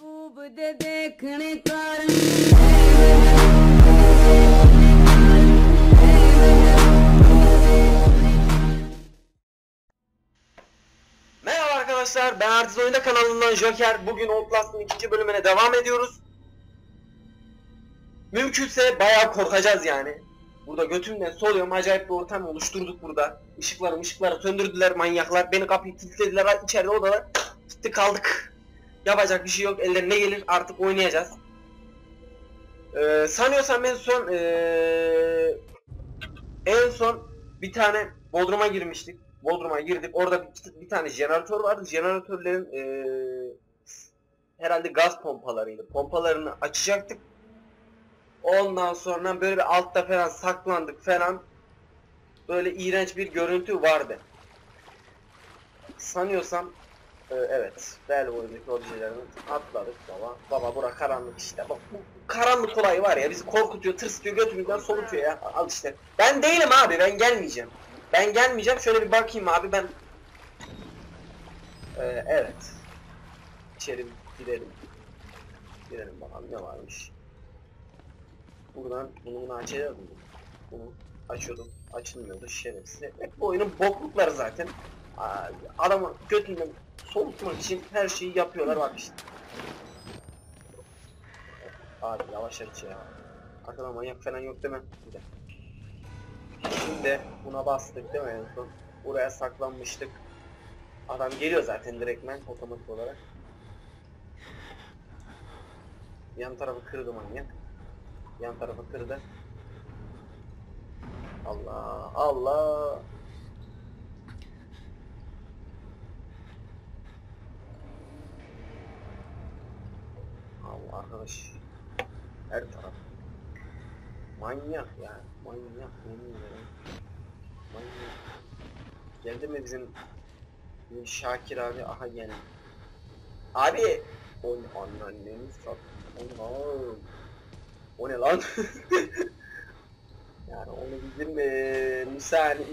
ਮਹਿਬੂਬ ਦੇ ਦੇਖਣੇ ਕਾਰਨ Merhaba arkadaşlar ben Artiz Oyunda kanalından Joker. Bugün Outlast'ın ikinci bölümüne devam ediyoruz. Mümkünse bayağı korkacağız yani. Burada götümden soluyorum acayip bir ortam oluşturduk burada. Işıkları ışıkları söndürdüler manyaklar. Beni kapıyı kilitlediler içeride odada. Gitti kaldık. Yapacak bir şey yok, ellerine gelir artık oynayacağız. Ee, sanıyorsam en son ee, en son bir tane Bodrum'a girmiştik. Bodrum'a girdik. Orada bir, bir tane jeneratör vardı. Jeneratörlerin eee, herhalde gaz pompalarıydı. Pompalarını açacaktık. Ondan sonra böyle bir altta falan saklandık falan. Böyle iğrenç bir görüntü vardı. Sanıyorsam eee, evet. Bel boyundaki objelerini atladık baba. Baba bura karanlık işte. Bak bu karanlık olayı var ya bizi korkutuyor, tırsıtıyor, götümüzden solutuyor ya. Al işte. Ben değilim abi ben gelmeyeceğim. Ben gelmeyeceğim. Şöyle bir bakayım abi ben. Ee, evet. İçeri bir girelim. Girelim bakalım ne varmış. Buradan bunu bunu açacağız mı? Bunu açıyordum. Açılmıyordu şerefsiz. Hep bu oyunun boklukları zaten. Adamı götünden soğutmak için her şeyi yapıyorlar bak işte. Abi yavaş aç ya. Arkadan manyak falan yok değil mi? Bir de. Şimdi buna bastık değil mi en son? Buraya saklanmıştık. Adam geliyor zaten direktmen otomatik olarak. Yan tarafı kırdı manyak. Yan tarafı kırdı. Allah Allah. Allah arkadaş. Her taraf. Manyak ya. Manyak yemin ederim. Manyak. Geldi mi bizim Şakir abi? Aha geldi. Abi! O ne anneanneni sat. Lan? O ne lan? yani onu bizim e,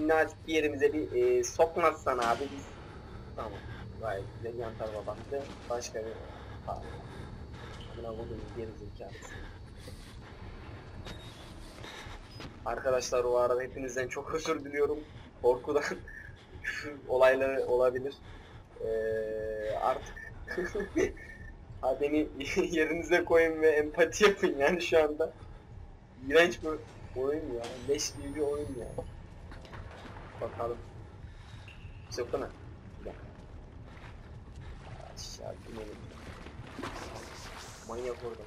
nazik bir yerimize bir e, sokmazsan abi biz tamam. Gayet güzel yan tarafa baktı. Başka bir Abi. Buna vurdum geri zekalısı. Arkadaşlar o arada hepinizden çok özür diliyorum. Korkudan olayları olabilir. Ee, artık ha beni yerinize koyun ve empati yapın yani şu anda. İğrenç bir oyun ya. Leş gibi bir oyun ya. Bakalım. Gel. Aşağı inelim. Manyak orada.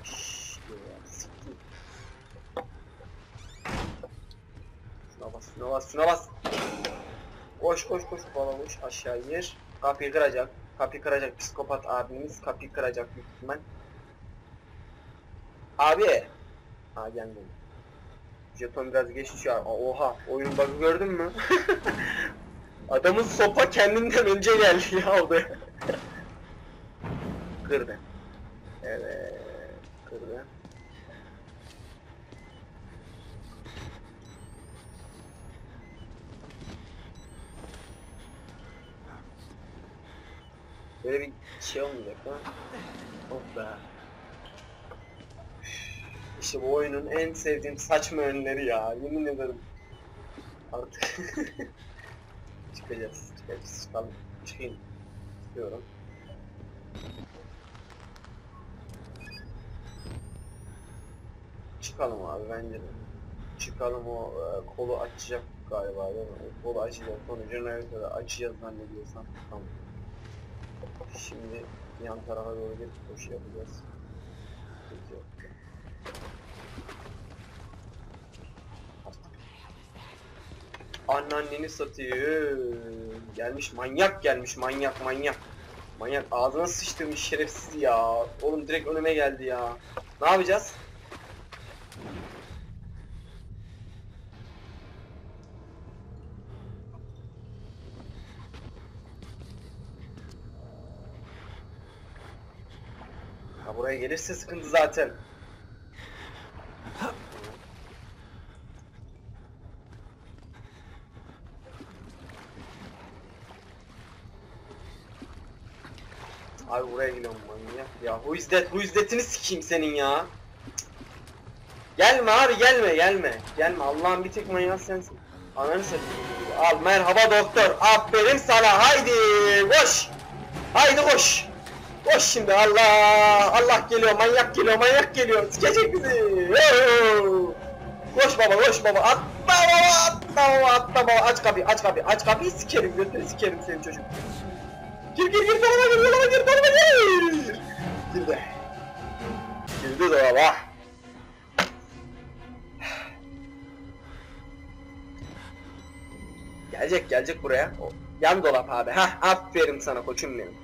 Şuna bas, şuna bas, şuna bas. Koş koş koş bala koş aşağı iner. Kapıyı kıracak. Kapıyı kıracak psikopat abimiz. Kapıyı kıracak büyük. Abi. Ha gelmedi. Jeton biraz geç düşüyor. Oha oyun bug'ı gördün mü? Adamın sopa kendinden önce geldi ya o da. Kırdı. Evet. Kırdı. Böyle bir şey olmayacak ha. Oh be. İşte bu oyunun en sevdiğim saçma önleri ya. Yemin ederim. Artık çıkacağız. Çıkacağız. Çıkalım. Çıkayım. Çıkıyorum. Çıkalım abi bence de. Çıkalım o e, kolu açacak galiba değil mi? O kolu açacak sonra jeneratörü açacağız zannediyorsam. Tamam. Şimdi yan tarafa doğru bir koşu yapacağız. Anneanneni satıyor. Gelmiş manyak gelmiş manyak manyak. Manyak ağzına sıçtırmış şerefsiz ya. Oğlum direkt önüme geldi ya. Ne yapacağız? Buraya gelirse sıkıntı zaten. Abi buraya geliyorum manyak ya. Who is that? Who sikeyim senin ya. Gelme abi gelme gelme. Gelme Allah'ın bir tek manyak sensin. Ananı satayım. Al merhaba doktor. Aferin sana haydi koş. Haydi koş. Koş şimdi Allah. Allah geliyor manyak geliyor manyak geliyor. Sikecek bizi. Koş baba koş baba. Atla baba atla baba atla baba. Aç kapıyı aç kapıyı aç kapıyı sikerim götünü sikerim senin çocuk. Gir gir gir dolaba gir dolaba gir dolaba gir. Girdi. Girdi dolaba. Gelecek gelecek buraya. Yan dolap abi. Hah aferin sana koçum benim.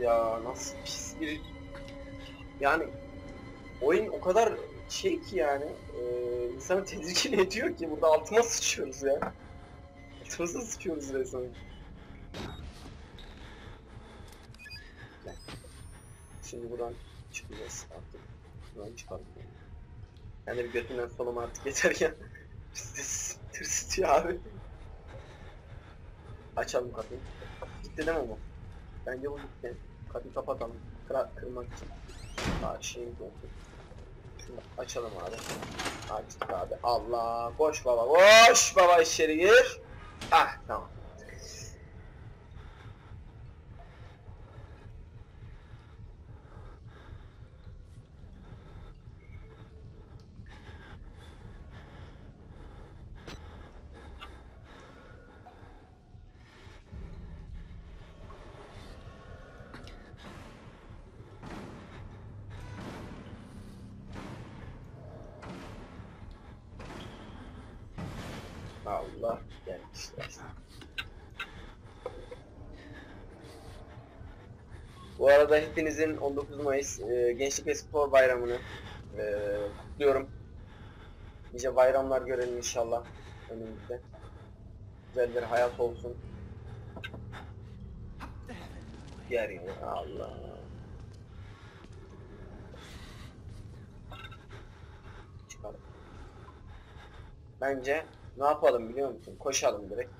Ya nasıl pis bir yani oyun o kadar şey ki yani e, insanı tedirgin ediyor ki burada altıma sıçıyoruz ya. Altımıza sıçıyoruz resmen. Şimdi buradan çıkacağız artık. Buradan çıkalım. Yani bir götümden solum artık yeter ya. Bizi tırsıtıyor abi. Açalım kapıyı. Gitti değil mi bu? Bence bu gitti. Kapıyı kapatalım. Kıra, kırmak için. Daha şeyim yok. Şunu açalım abi. Açtık abi. Allah. Koş baba. Koş baba içeri gir. Ah tamam. Allah gelmişler. Bu arada hepinizin 19 Mayıs e, Gençlik ve Spor Bayramı'nı e, kutluyorum. Nice bayramlar görelim inşallah önümüzde. Güzel bir hayat olsun. Diğer Allah. Çıkalım. Bence ne yapalım biliyor musun? Koşalım direkt.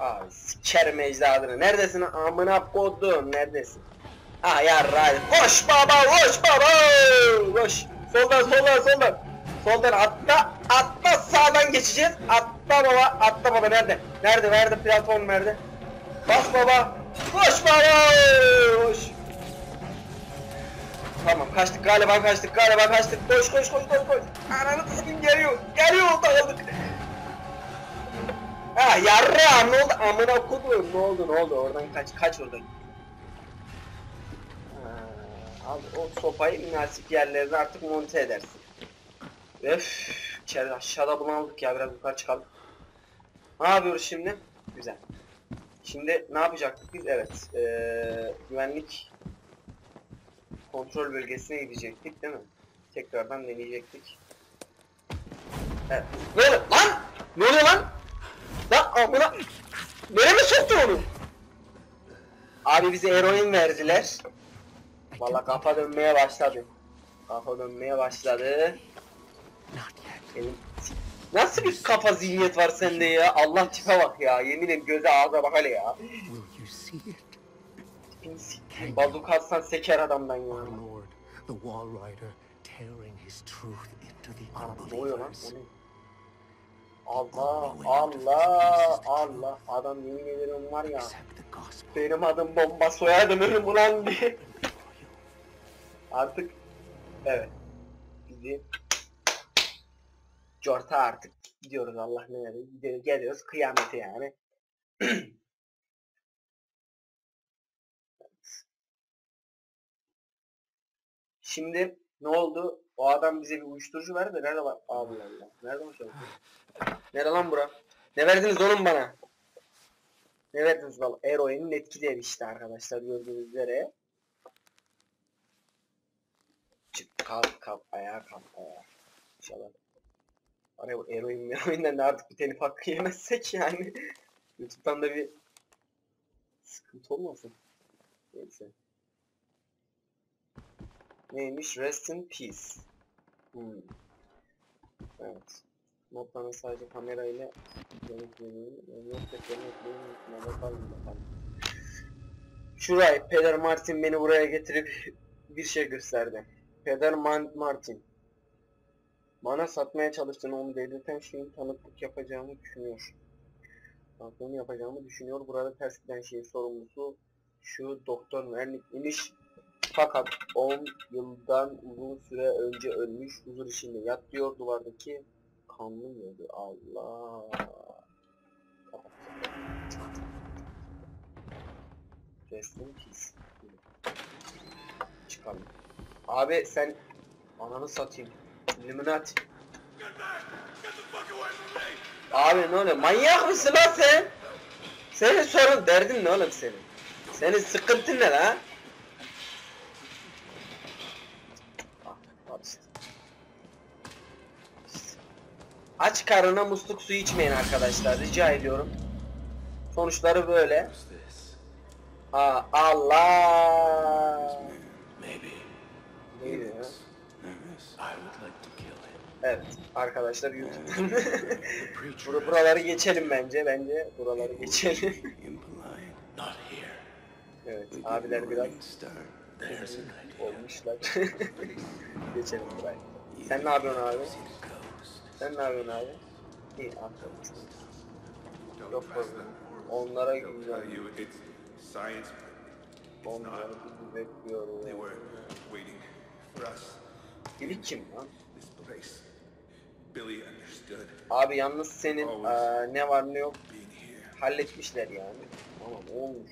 Abi sikerim ecdadını. Neredesin amına kodum neredesin? Ah yarra koş baba koş baba koş. Soldan soldan soldan. Soldan atla atla sağdan geçeceğiz. Atla baba atla baba nerede? Nerede nerede platform nerede? Bas baba. Koş baba koş. Tamam kaçtık galiba kaçtık galiba kaçtık. Koş koş koş koş koş. Ananı satayım geliyor. Geliyor takıldık. Ha yarra ne oldu amına kodum ne oldu ne oldu oradan kaç kaç oradan. Ha, al o sopayı münasip yerlerine artık monte edersin. Öf içeride aşağıda bulandık ya biraz yukarı çıkalım. Ne yapıyoruz şimdi? Güzel. Şimdi ne yapacaktık biz? Evet. Ee, güvenlik kontrol bölgesine gidecektik değil mi? Tekrardan deneyecektik. Evet. Ne oluyor lan? Ne oluyor lan? Lan amına... Nereye mi soktun onu? Abi bize eroin verdiler. Valla kafa dönmeye başladı. Kafa dönmeye başladı. Benim... Nasıl bir kafa zihniyet var sende ya? Allah tipe bak ya. Yemin ederim göze ağza bak hele ya. Will you see it? Tipini sikeyim. Bazuka atsan seker adamdan ya. The Wall Rider, tearing his truth into the unbelievers. Allah Allah Allah. Adam yemin ederim var ya benim adım bomba soyadım ulan diye. Artık evet. Bizi corta artık. Gidiyoruz Allah ne verir gidiyoruz geliyoruz kıyamete yani. Şimdi ne oldu? O adam bize bir uyuşturucu verdi de nerede var? Allah Allah. Nerede o çocuk? Nerede lan bura? Ne verdiniz oğlum bana? Ne verdiniz valla? Eroinin etkileri işte arkadaşlar gördüğünüz üzere. Çık kalk kalk ayağa kalk ayağa. İnşallah. Araya bu eroin eroinden de artık bir telif hakkı yemezsek yani. Youtube'dan da bir sıkıntı olmasın. Neyse. Neymiş? Rest in peace. Hmm. Evet. Notların sadece kalmıyor. Tamam. Şurayı Peder Martin beni buraya getirip bir şey gösterdi. Peder Man Martin bana satmaya çalıştığını onu belirten şeyin tanıklık yapacağımı düşünüyor. Tanıklığını yapacağımı düşünüyor. Burada ters giden şeyin sorumlusu şu Doktor Mernik imiş. Fakat 10 yıldan uzun süre önce ölmüş. Huzur içinde yat diyor duvardaki kanlı mıydı? Allah. Rest in peace. Çıkalım. Abi sen ananı satayım. Illuminati. Abi ne oluyor? Manyak mısın lan sen? Senin sorun derdin ne oğlum senin? Senin sıkıntın ne lan? Ah, al işte. İşte. Aç karnına musluk suyu içmeyin arkadaşlar rica ediyorum. Sonuçları böyle. Ha Allah. Maybe. Evet arkadaşlar YouTube'dan. Bur- buraları geçelim bence. Bence buraları geçelim. evet abiler biraz olmuşlar. geçelim burayı. Sen ne yapıyorsun abi? Sen ne yapıyorsun abi? İyi aferin. Yok problem. Onlara. They were waiting for us. Biri kim lan? This place. Billy understood Abi yalnız senin eee, ne var ne yok halletmişler yani. Tamam olmuş.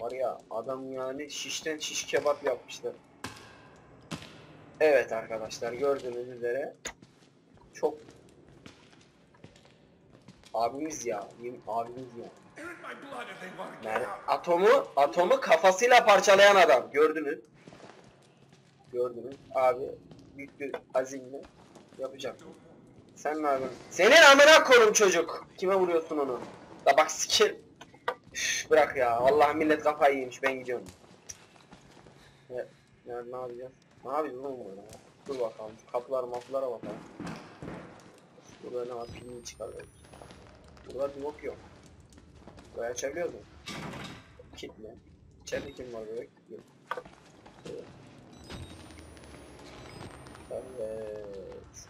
Var ya adam yani şişten şiş kebap yapmışlar. Evet arkadaşlar gördüğünüz üzere çok abimiz ya, abimiz ya. Yani atomu atomu kafasıyla parçalayan adam gördünüz. Gördünüz abi büyük bir azimle yapacak. Sen ne yapıyorsun? Senin amına koyayım çocuk. Kime vuruyorsun onu? Da bak sikir. Bırak ya. Vallahi millet kafayı yemiş. Ben gidiyorum. Ne, ne, ne yapacağız? Ne yapacağız oğlum ya? Dur bakalım. Şu kapılar maplara bakalım. Burada ne var? Pilini çıkar. Burada bir bok yok. Burayı açabiliyor musun? Kitle. İçeride kim var böyle? Yok. Evet. Evet.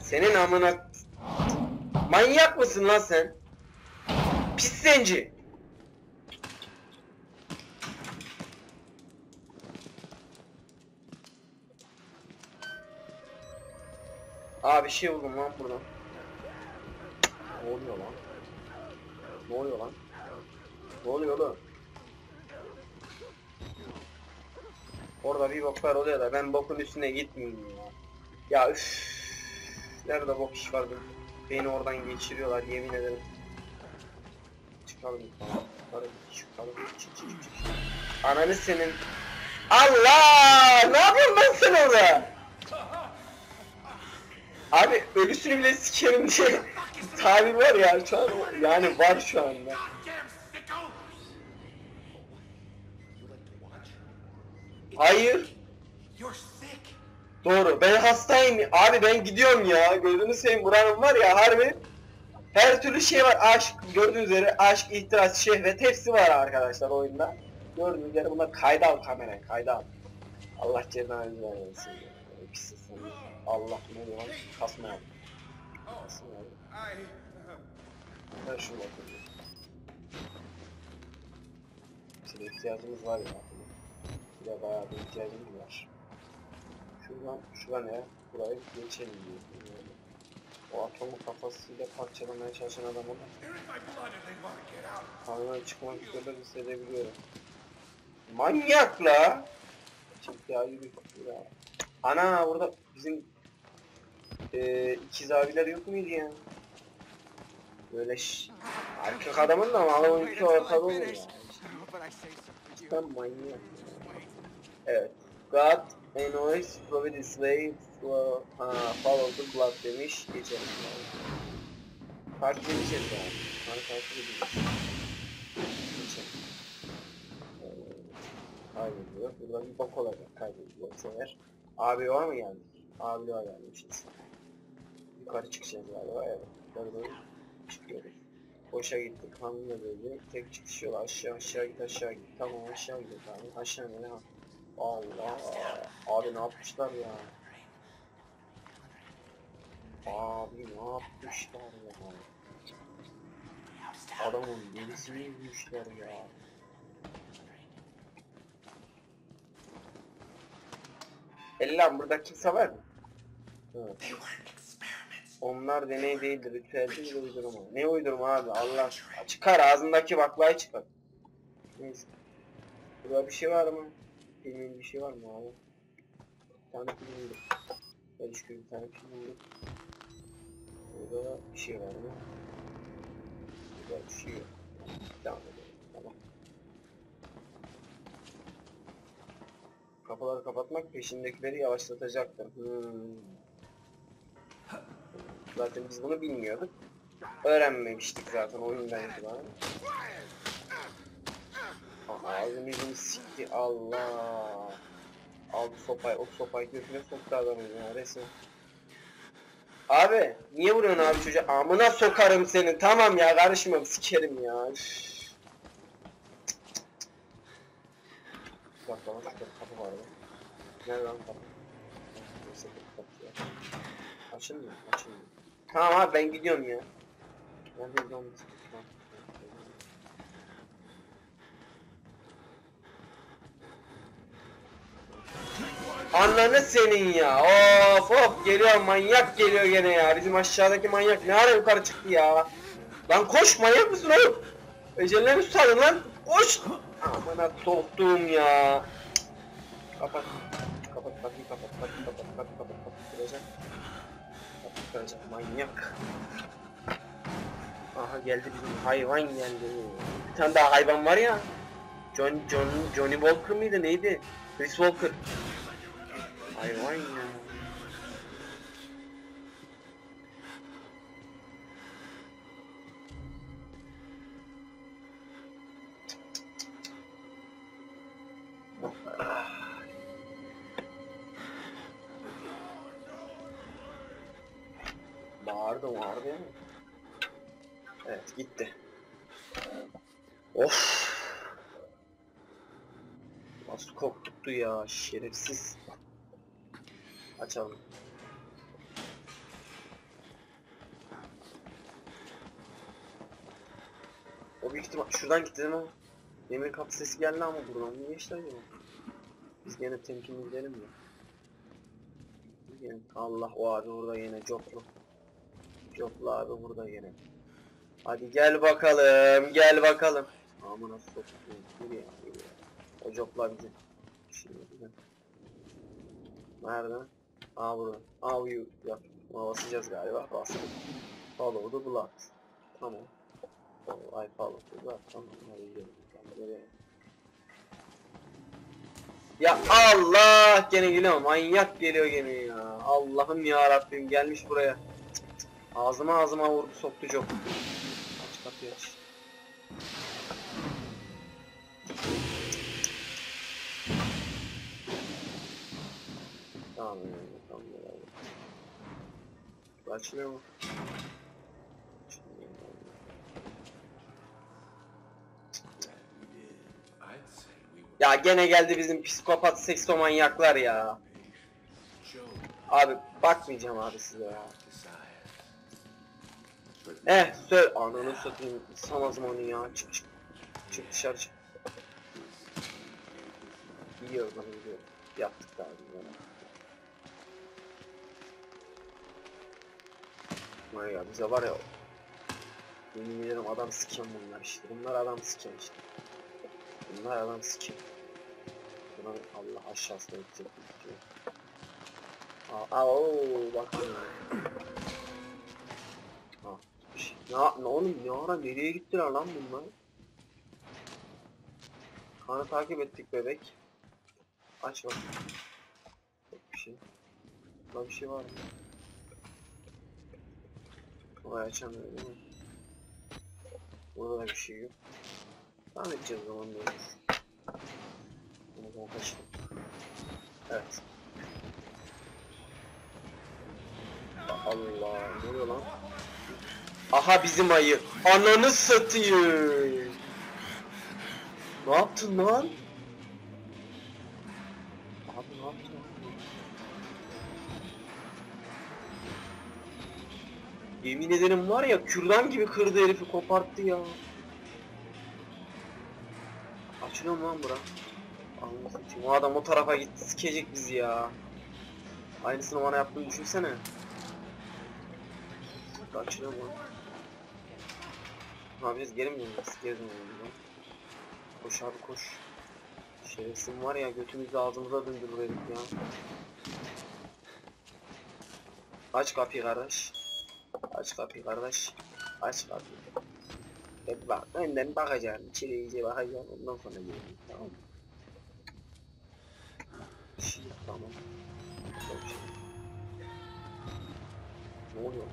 Senin amına... Manyak mısın lan sen? Pis zenci. Aa bir şey buldum lan buradan. Ne oluyor lan? Ne oluyor lan? Ne oluyor lan? Orada bir boklar oluyor da ben bokun üstüne gitmeyeyim ya. Ya üff. Nerede bok iş vardı? Beni oradan geçiriyorlar yemin ederim. Çıkalım. Ananı senin. Allah! Ne yapıyorsun lan sen orada? Abi ölüsünü bile sikerim diye tabir var ya şu an yani var şu anda. Hayır. Doğru. Ben hastayım. Abi ben gidiyorum ya. Gördüğünüz seveyim buranın var ya harbi. Her türlü şey var. Aşk, gördüğünüz üzere aşk, ihtiras, şehvet hepsi var arkadaşlar oyunda. Gördüğünüz üzere bunlar kayda al kamerayı, kayda al. Allah cezanı vermesin. ya. Pis insan. Allah ne diyor? Kasma yap. Kasma yap. Ben şunu bakayım. Şimdi ihtiyacımız var ya. De bayağı bir ihtiyacımız var. Şuradan, şura ne? Burayı geçelim diyor. O atomu kafasıyla parçalamaya çalışan adam out. Kanına çıkmak üzere hissedebiliyorum. Manyak la! Çık ya yürü. yürü. Ana burada bizim eee ikiz abiler yok muydu ya? Böyle ş... Erkek adamın da malı oyuncu ortada olur ya. Cidden manyak. Evet. God anoints provided slave for, ha, follow the blood demiş. Geçelim. Edeceğiz yani. Hani takip edeceğiz. Geçelim. Hayır. kaybediyor. Burada bir bok olacak kaybediyor bu sefer. Abi var mı geldik? Abi var gelmişiz. Yukarı çıkacağız galiba evet. Yukarı doğru çıkıyoruz. Boşa gittik. Hamile böyle. Tek çıkış yolu aşağı aşağı git aşağı git. Tamam aşağı git abi. Aşağı ne? Allah. Abi ne yapmışlar ya? Abi ne yapmışlar ya? Adamın derisini yürümüşler ya. Ellam burada kimse var mı? Evet. Onlar deney değildir, ritüeldir ve uydurma. Ne uydurma abi Allah Çıkar ağzındaki baklayı çıkar. Neyse. Burada bir şey var mı? Bilmiyorum bir şey var mı abi? Bir tane film bulduk. Ben bir tane film bulduk. Burada bir şey var mı? Burada bir şey yok. Devam edelim. Tamam. Kapıları kapatmak peşindekileri yavaşlatacaktır. Hmm. Zaten biz bunu bilmiyorduk. Öğrenmemiştik zaten oyundan itibaren. Aa, Ağzımızın sikti Allah. Aldı sopayı, o sopayı götüne soktu adamın ya resmen. Abi niye vuruyorsun abi çocuğa? Amına sokarım seni. Tamam ya karışma sikerim ya. Üf. Bak bana şurada kapı var ya. Nerede lan kapı? Neyse kapı ya. Açılmıyor, açılmıyor. Tamam abi ben gidiyorum ya. Nerede gidiyorum? Ananı senin ya. Of of geliyor manyak geliyor gene ya. Bizim aşağıdaki manyak ne ara yukarı çıktı ya. Lan koş manyak mısın oğlum? Eceline tutalım lan. Koş. Amına soktuğum ya. Kapat. Kapat kapıyı kapat. Kapıyı kapat. Kapıyı kapat. Kapıyı kıracak. Kapıyı kıracak manyak. Aha geldi bizim hayvan geldi. Bir tane daha hayvan var ya. John John Johnny Walker mıydı neydi? Chris Walker. Hayvan ya. Bağırdı bağırdı. Evet gitti. Of. Nasıl korkuttu ya şerefsiz. Açalım. O büyük ihtimal şuradan gitti değil mi? Demir kapı sesi geldi ama buradan niye işte acaba? Biz gene temkinli gidelim mi? Allah o abi burada yine coplu. Coplu abi burada yine. Hadi gel bakalım, gel bakalım. Yürü ya, yürü ya. O copla bizi. Şimdi. Nerede? Aa burada. Aa uyu. Yap. Buna basacağız galiba. Bastık. Follow the blood. Tamam. Follow, I follow the. Tamam. Hadi gidelim. Ya Allah gene geliyor manyak geliyor gene ya Allah'ım ya Rabbim gelmiş buraya Cık, cık. Ağzıma ağzıma vurdu soktu çok Aç kapıyı aç I'd say we were Ya gene geldi bizim psikopat seksomanyaklar ya. Abi bakmayacağım abi size ya. Eh söyle ananı satayım. Sanazım onu ya. Çık çık. Çık dışarı çık. Biliyorum ben biliyorum yaptık daha biz Var ya bize var ya Yemin ederim adam siken bunlar işte bunlar adam siken işte Bunlar adam siken Buna Allah aşağısına gidecek diyor. Aa, aa ooo bak. Ha. Ya ne oğlum ne ara nereye gittiler lan bunlar? Kanı takip ettik bebek. Aç bak. Yok bir şey. Burada bir şey var mı? Orayı açamıyorum değil mi? Burada da bir şey yok. Devam edeceğiz zaman böyle. Bunu Son kaçtı. Evet. Allah ne oluyor lan? Aha bizim ayı. Ananı satayım. Ne yaptın lan? Yemin ederim var ya kürdan gibi kırdı herifi koparttı ya. Açılıyor mu lan bura? Satayım. O adam o tarafa gitti sikecek bizi ya. Aynısını bana yaptığını düşünsene. Açılıyor mu? lan? Ne yapacağız? Geri mi döneceğiz? Geri döneceğiz. Koş abi koş. Şerefsin var ya götümüzü ağzımıza döndürür herif ya. Aç kapıyı kardeş. Aç kapıyı kardeş. Aç kapıyı. Hep bak önden bakacağım. İçeri iyice bakacağım. Ondan sonra geleceğim. Tamam mı? Şey tamam. Bir şey. Ne oluyor?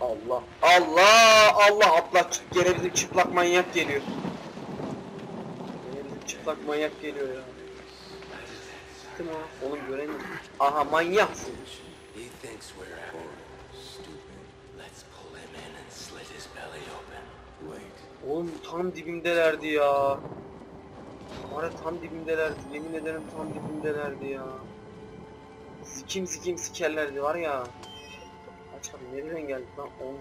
Allah Allah Allah atla gene bizim çıplak manyak geliyor. Gene bizim çıplak manyak geliyor ya. Kim o? Oğlum göremiyorum. Aha manyaksın. He thinks we're at Stupid. Let's pull him in and slit his belly open. Wait. Oğlum tam dibimdelerdi ya. Var ya tam dibimdelerdi. Yemin ederim tam dibimdelerdi ya. Sikim sikim sikerlerdi var ya. Aç abi nereden geldik lan? Oğlum.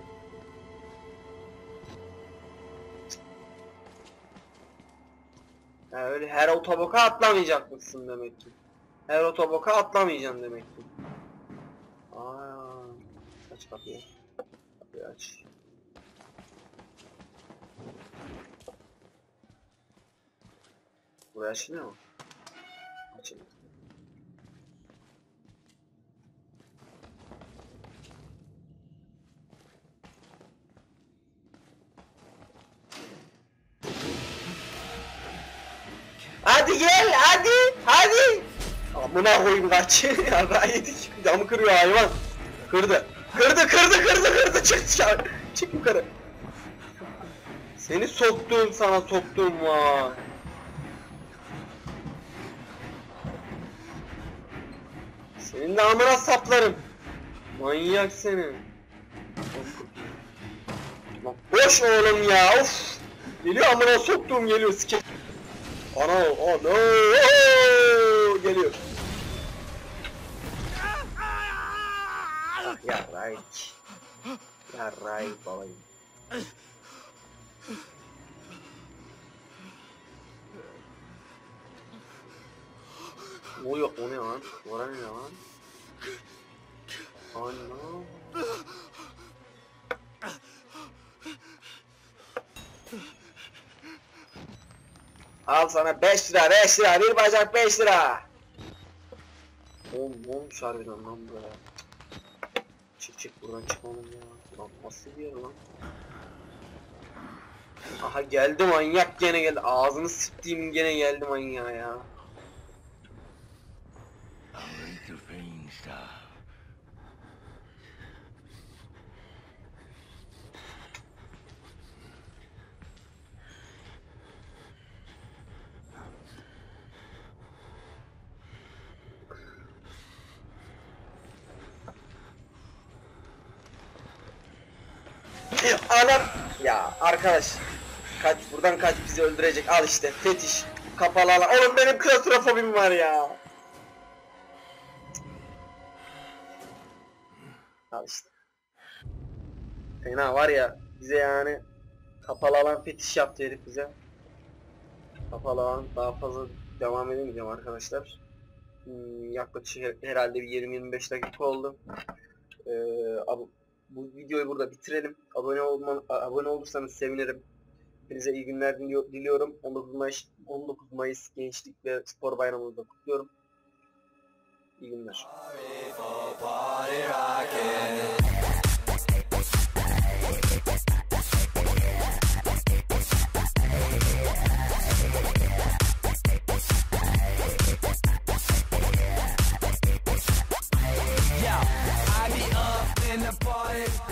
Ya öyle her otoboka atlamayacakmışsın demek ki. Her otoboka atlamayacaksın demek ki. Aa, aç kapıyı. Kapıyı aç. Buraya açılıyor mu? Açılıyor. Hadi gel hadi hadi. Amına koyayım kaç. ya daha yedik. Camı kırıyor hayvan. Kırdı. Kırdı kırdı kırdı kırdı çık dışarı. Çık yukarı. Seni soktum sana soktum var. Senin de amına saplarım. Manyak seni. Boş oğlum ya of. Geliyor amına soktuğum geliyor sike. Ana ana oo, geliyor. Ya right. Ya right babayım. Ne oluyor? O ne lan? Oraya ne lan? Ana. Al sana 5 lira 5 lira bir bacak 5 lira. Oğlum olmuş harbiden lan buraya? Çık çık buradan çıkalım ya. Lan nasıl bir yer lan? Aha geldi manyak gene geldi. Ağzını siktiğim gene geldi manyağa ya. Anam ya arkadaş kaç buradan kaç bizi öldürecek? Al işte fetiş kapalı alan. Oğlum benim klostrofobim var ya. Al işte. Fena var ya bize yani kapalı alan fetiş yaptı herif bize. Kapalı alan daha fazla devam edemeyeceğim arkadaşlar. Hmm, yaklaşık her- herhalde bir 20-25 dakika oldu. Ee, bu videoyu burada bitirelim. Abone olma, abone olursanız sevinirim. Hepinize iyi günler diliyor- diliyorum. 19 Mayıs, 19 Mayıs Gençlik ve Spor Bayramımızı da kutluyorum. İyi günler. it.